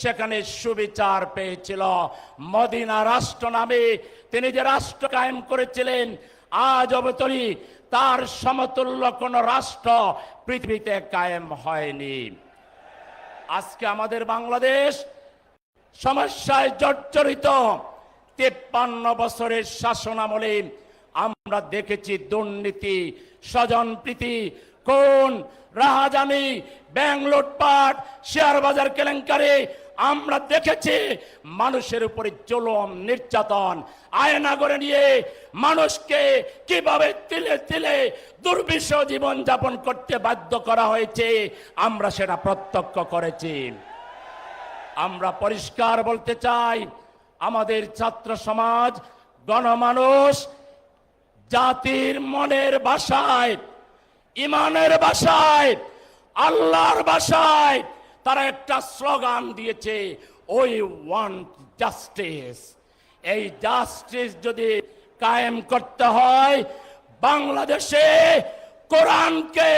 সেখানে সুবিচার পেয়েছিল। মদিনা রাষ্ট্র নামে তিনি যে রাষ্ট্র কায়েম করেছিলেন, আজ অবতরী তার সমতুল্য কোন রাষ্ট্র পৃথিবীতে কায়েম হয়নি। আজকে আমাদের বাংলাদেশ সমস্যায় জর্জরিত। তেপ্পান্ন বছরের শাসন আমলে আমরা দেখেছি দুর্নীতি স্বজন প্রীতি কোন রাহাজানি, ব্যাংক লুটপাট শেয়ার বাজার কেলেঙ্কারি আমরা দেখেছি মানুষের উপরে জুলুম, নির্যাতন, আয়না করে নিয়ে মানুষকে কীভাবে তিলে তিলে দুর্বিষ জীবন যাপন করতে বাধ্য করা হয়েছে, আমরা সেটা প্রত্যক্ষ করেছি। আমরা পরিষ্কার বলতে চাই, আমাদের ছাত্র সমাজ, গণমানুষ, জাতির মনের বাসায়, ইমানের বাসায়, আল্লাহর বাসায় তারা একটা স্লোগান দিয়েছে ওই ওয়ান্ট জাস্টিস এই জাস্টিস যদি কায়েম করতে হয়, বাংলাদেশে কোরআনকে,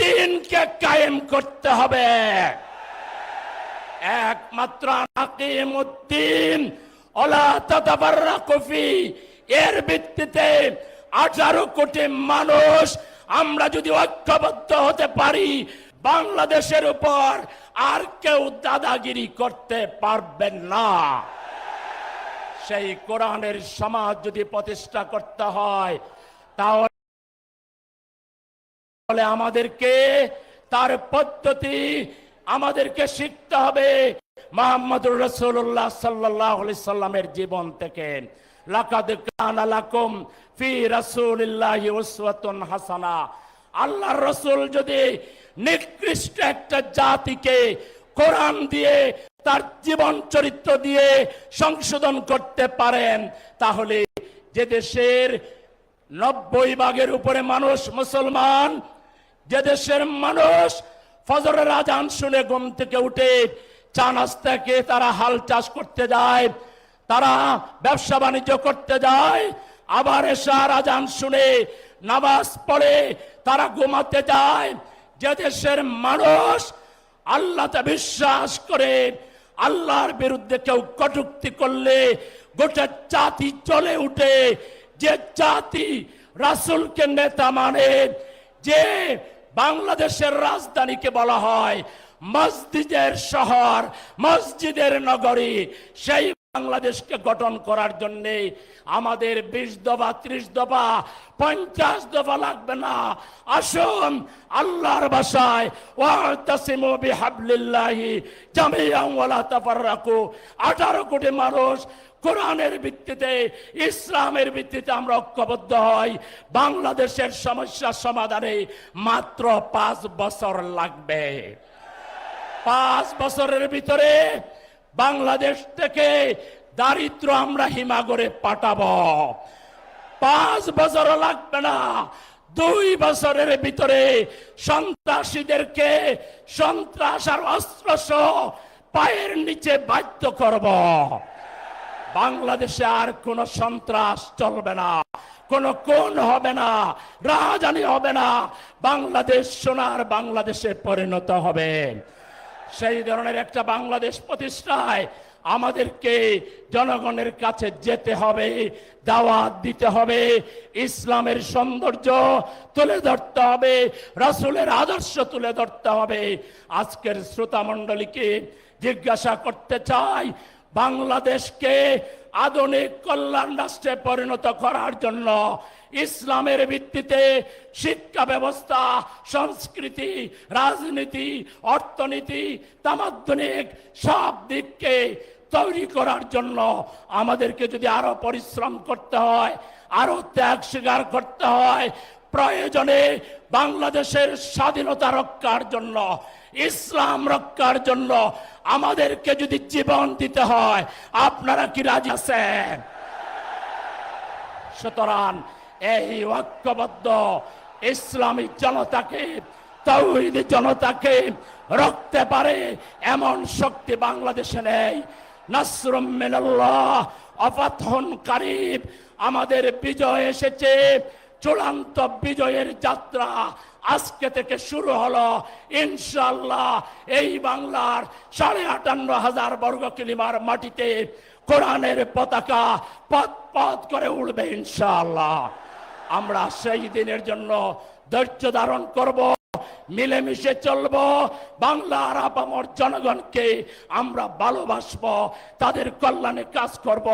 দিনকে কায়েম করতে হবে। একমাত্র আকিমুদ্দিন, ওলা তাতাবাররাকু ফি, এর ভিত্তিতে আঠারো কোটি মানুষ, আমরা যদি ঐক্যবদ্ধ হতে পারি বাংলাদেশের উপর আর কেউ দাদাগিরি করতে পারবেন না। সেই কোরআনের সমাজ যদি প্রতিষ্ঠা করতে হয়, তাহলে আমাদেরকে তার পদ্ধতি আমাদেরকে শিখতে হবে। মোহাম্মদুর রসুল্লাহ সাল্লাহ সাল্লামের জীবন থেকে। লাকাদ কানা লাকুম ফি রাসূলিল্লাহি উসওয়াতুন হাসানা। আল্লাহর রসুল যদি নিকৃষ্ট একটা জাতিকে কোরআন দিয়ে, তার জীবন চরিত্র দিয়ে সংশোধন করতে পারেন, তাহলে যে দেশের নব্বই ভাগের উপরে মানুষ মুসলমান, যে দেশের মানুষ ফজরের আজান শুনে ঘুম থেকে উঠে চা নাস্তাকে তারা হাল চাষ করতে যায়, তারা ব্যবসা বাণিজ্য করতে যায়, আবার এসার আজান শুনে নামাজ পড়ে, তারা ঘুমাতে যায়। যে দেশের মানুষ আল্লাহতে বিশ্বাস করে, আল্লাহর বিরুদ্ধে কেউ কটুক্তি করলে, গোটা জাতি চলে উঠে। যে জাতি রাসুলকে নেতা মানে যে বাংলাদেশের রাজধানীকে বলা হয়, মসজিদের শহর, মসজিদের নগরী, সেই বাংলাদেশকে গঠন করার জন্য আমাদের বিশ দফা, ত্রিশ দফা, পঞ্চাশ দফা লাগবে না। আসুন, আল্লাহর বাসায় 18 কোটি মানুষ কোরআনের ভিত্তিতে, ইসলামের ভিত্তিতে আমরা ঐক্যবদ্ধ হই। বাংলাদেশের সমস্যা সমাধানে মাত্র পাঁচ বছর লাগবে। পাঁচ বছরের ভিতরে বাংলাদেশ থেকে দারিদ্র আমরা হিমাগরে পাঠাবো। পাঁচ বছর লাগবে না, দুই বছরের ভিতরে সন্ত্রাসীদেরকে সন্ত্রাস আর অস্ত্র সহ পায়ের নিচে বাধ্য করব। বাংলাদেশে আর কোন সন্ত্রাস চলবে না, কোন কোন হবে না রাজধানী হবে না, বাংলাদেশ সোনার বাংলাদেশে পরিণত হবে। সেই ধরনের একটা বাংলাদেশ প্রতিষ্ঠায় আমাদেরকে জনগণের কাছে যেতে হবে, দাওয়াত দিতে হবে, ইসলামের সৌন্দর্য তুলে ধরতে হবে, রাসূলের আদর্শ তুলে ধরতে হবে। আজকের শ্রোতা মণ্ডলীকে জিজ্ঞাসা করতে চাই, বাংলাদেশকে আধুনিক কল্যাণ রাষ্ট্রে পরিণত করার জন্য ইসলামের ভিত্তিতে শিক্ষা ব্যবস্থা, সংস্কৃতি, রাজনীতি, অর্থনীতি তামাদ্দনিক সব দিককে তৈরি করার জন্য আমাদেরকে যদি আরও পরিশ্রম করতে হয়, আরও ত্যাগ স্বীকার করতে হয়, প্রয়োজনে বাংলাদেশের স্বাধীনতা রক্ষার জন্য, ইসলাম রক্ষার জন্য আমাদেরকে যদি জীবন দিতে হয়, আপনারা কি রাজি আছেন? সুতরাং এই ঐক্যবদ্ধ ইসলামী জনতাকে, তৌহিদি জনতাকে রক্তে পারে এমন শক্তি বাংলাদেশে নেই। নাসরুম মিনাল্লাহ অফাথন কারিব আমাদের বিজয় এসেছে। চূড়ান্ত বিজয়ের যাত্রা আজকে থেকে শুরু হলো। ইনশাল্লাহ এই বাংলার সাড়ে আটান্ন হাজার বর্গ কিলিমার মাটিতে কোরআনের পতাকা পথ পথ করে উঠবে ইনশাআল্লাহ। আমরা সেই দিনের জন্য ধৈর্য ধারণ করব, মিলেমিশে চলবো। বাংলার আপামর জনগণকে আমরা ভালোবাসবো, তাদের কল্যাণে কাজ করব।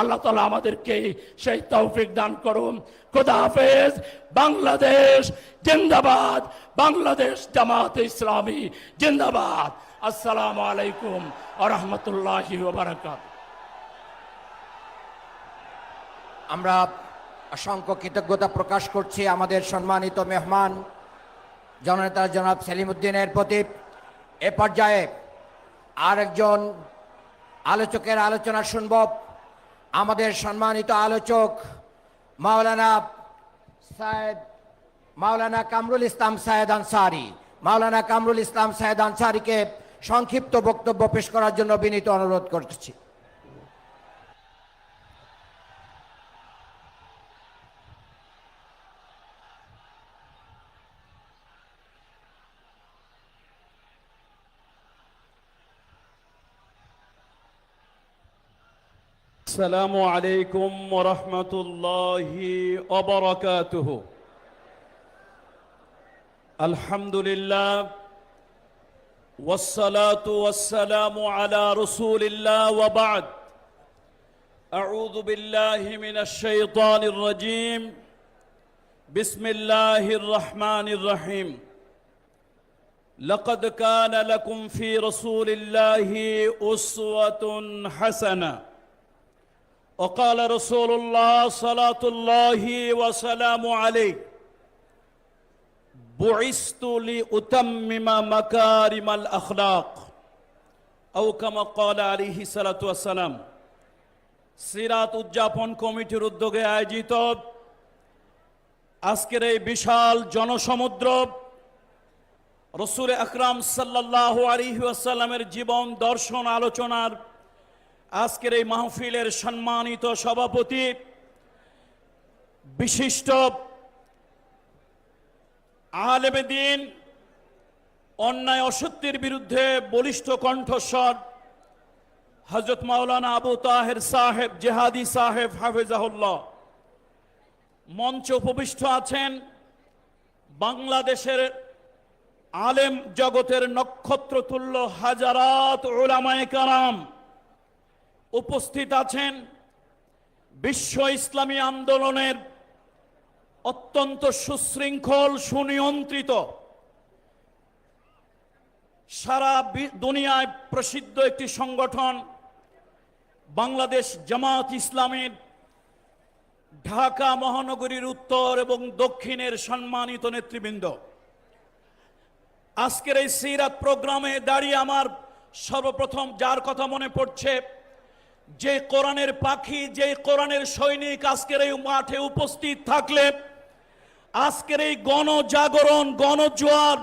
আল্লাহ তালা আমাদেরকে সেই তৌফিক দান করুন। খুদা হাফেজ। বাংলাদেশ জিন্দাবাদ। বাংলাদেশ জামাত ইসলামী জিন্দাবাদ। আসসালামু আলাইকুম আ বারাকাত আমরা অসংখ্য কৃতজ্ঞতা প্রকাশ করছি আমাদের সম্মানিত মেহমান, জননেতা জনাব সেলিমুদ্দিনের প্রতি। এ পর্যায়ে আরেকজন আলোচকের আলোচনা শুনব। আমাদের সম্মানিত আলোচক মাওলানা সাহেব মাওলানা কামরুল ইসলাম সায়েদ আনসারি। মাওলানা কামরুল ইসলাম সায়েদ আনসারিকে সংক্ষিপ্ত বক্তব্য পেশ করার জন্য বিনীত অনুরোধ করছি। السلام عليكم ورحمة الله وبركاته. الحمد لله والصلاة والسلام على رسول الله وبعد. أعوذ بالله من الشيطان الرجيم. بسم الله الرحمن الرحيم. لقد كان لكم في رسول الله أسوة حسنة. وقال رسول الله صلاة الله وسلام عليه بعثت لأتمم مكارم الأخلاق أو كما قال عليه الصلاة والسلام সিরাত উদযাপন কমিটির উদ্যোগে আয়োজিত আজকের এই বিশাল জনসমুদ্র রসুল আকরাম সাল্লাহ আলিহি আসাল্লামের জীবন দর্শন আলোচনার আজকের এই মাহফিলের সম্মানিত সভাপতি, বিশিষ্ট আলেমে দিন অন্যায় অসত্যের বিরুদ্ধে বলিষ্ঠ কণ্ঠস্বর হজরত মাওলানা আবু তাহের সাহেব, জেহাদি সাহেব, হাফেজাহুল্লাহ। মঞ্চে উপবিষ্ট আছেন বাংলাদেশের আলেম জগতের নক্ষত্র তুল্য হাজারাত ওলামায়ে কারাম। উপস্থিত আছেন বিশ্ব ইসলামী আন্দোলনের অত্যন্ত সুশৃঙ্খল, সুনিয়ন্ত্রিত, সারা দুনিয়ায় প্রসিদ্ধ একটি সংগঠন বাংলাদেশ জামাত ইসলামের ঢাকা মহানগরীর উত্তর এবং দক্ষিণের সম্মানিত নেতৃবৃন্দ। আজকের এই সিরাত প্রোগ্রামে দাঁড়িয়ে আমার সর্বপ্রথম যার কথা মনে পড়ছে যে কোরআনের পাখি, যে কোরআনের সৈনিক আজকের এই মাঠে উপস্থিত থাকলে, আজকের এই গণজাগরণ, গণজোয়ার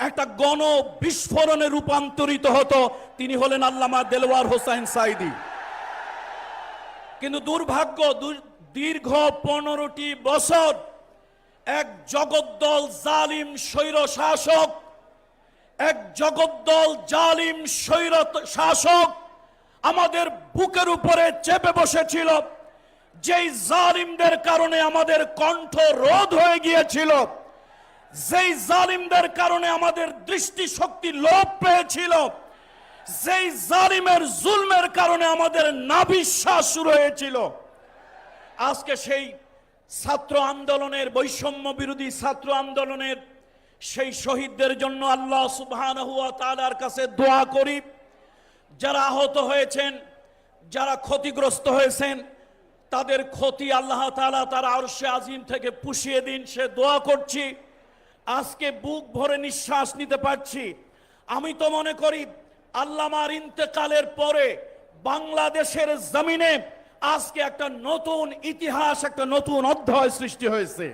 একটা গণ বিস্ফোরণে রূপান্তরিত হতো। তিনি হলেন আল্লামা দেলওয়ার হোসাইন সাইদি কিন্তু দুর্ভাগ্য দীর্ঘ পনেরোটি বছর এক জগদ্দল জালিম স্বৈর শাসক, এক জগদ্দল জালিম স্বৈর শাসক আমাদের বুকের উপরে চেপে বসেছিল। যেই জালিমদের কারণে আমাদের কণ্ঠ রোধ হয়ে গিয়েছিল, যেই জালিমদের কারণে আমাদের দৃষ্টি শক্তি লোপ পেয়েছিল, যেই জালিমের জুলমের কারণে আমাদের নাবিশ্বাস শুরু হয়েছিল। আজকে সেই ছাত্র আন্দোলনের বৈষম্য বিরোধী ছাত্র আন্দোলনের সেই শহীদদের জন্য আল্লাহ সুবহানাহু ওয়া তাআলার কাছে দোয়া করি। যারা আহত হয়েছেন, যারা ক্ষতিগ্রস্ত হয়েছেন, তাদের ক্ষতি আল্লাহ তাআলা তার আরশে আজিম থেকে পুষিয়ে দিন। সে দোয়া করছি, আজকে বুক ভরে নিঃশ্বাস নিতে পারছি। আমি তো মনে করি, আল্লামার ইন্তেকালের পরে বাংলাদেশের জমিনে আজকে একটা নতুন ইতিহাস, একটা নতুন অধ্যায় সৃষ্টি হয়েছে।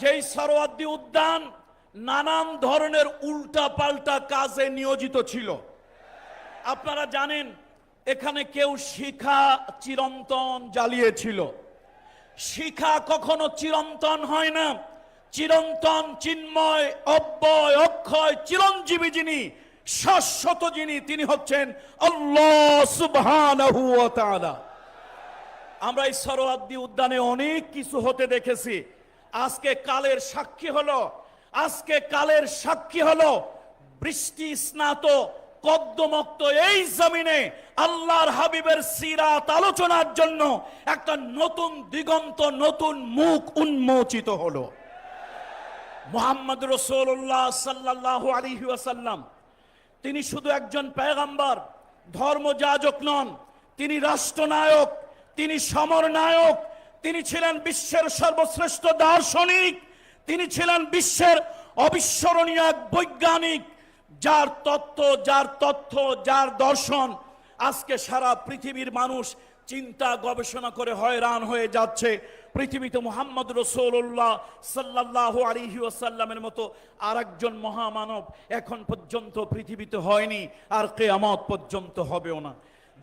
যেই সরোয়াদ্দি উদ্যান নানান ধরনের উল্টা পাল্টা কাজে নিয়োজিত ছিল। আপনারা জানেন, এখানে কেউ শিখা চিরন্তন জ্বালিয়েছিল। শিখা কখনো চিরন্তন হয় না। চিরন্তন চিন্ময়, অব্যয়, অক্ষয়, চিরঞ্জীবী যিনি, শাশ্বত যিনি, তিনি হচ্ছেন আল্লাহ তাআলা। আমরা এই সরোয়াদ্দি উদ্যানে অনেক কিছু হতে দেখেছি। আজকে কালের সাক্ষী হলো, আজকে কালের সাক্ষী হলো বৃষ্টি স্নাত কদ্দমক্ত এই জমিনে আল্লাহর হাবিবের সিরাত আলোচনার জন্য একটা নতুন দিগন্ত, নতুন মুখ উন্মোচিত হলো। মোহাম্মদ রসুল্লাহ সাল্লাহ আলাইহি ওয়াসাল্লাম, তিনি শুধু একজন পেগাম্বার ধর্মযাজক নন, তিনি রাষ্ট্রনায়ক, তিনি সমরনায়ক, তিনি ছিলেন বিশ্বের সর্বশ্রেষ্ঠ দার্শনিক, তিনি ছিলেন বিশ্বের অবিস্মরণীয় এক বৈজ্ঞানিক যার তত্ত্ব, যার তথ্য, যার দর্শন, আজকে সারা পৃথিবীর মানুষ চিন্তা, গবেষণা করে হয়রান হয়ে যাচ্ছে। পৃথিবীতে মোহাম্মদ রসুল্লাহ সাল্লাহ আলিহি ওয়াসাল্লামের মতো আর একজন মহামানব এখন পর্যন্ত পৃথিবীতে হয়নি, আর কেয়ামত পর্যন্ত হবেও না।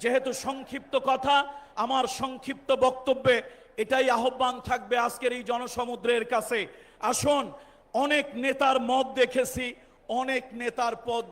যেহেতু সংক্ষিপ্ত কথা, আমার সংক্ষিপ্ত বক্তব্যে এটাই আহ্বান থাকবে আজকের এই জনসমুদ্রের কাছে। আসুন, অনেক নেতার মত দেখেছি অনেক নেতার পদ